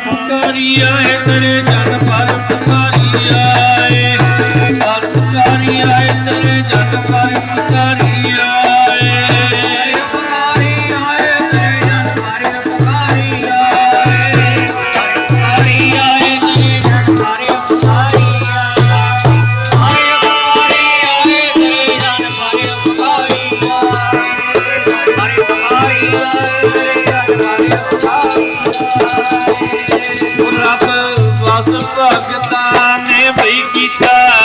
ਕਾਰੀਆਏ ਤੇਰੇ ਜਨ ਪਰ ਕਾਰੀਆਏ ਪਰ ਕਾਰੀਆਏ ਤੇਰੇ ਜਨ ਪਰ ਕਾਰੀਆਏ Thank you. भगतान भई गीता।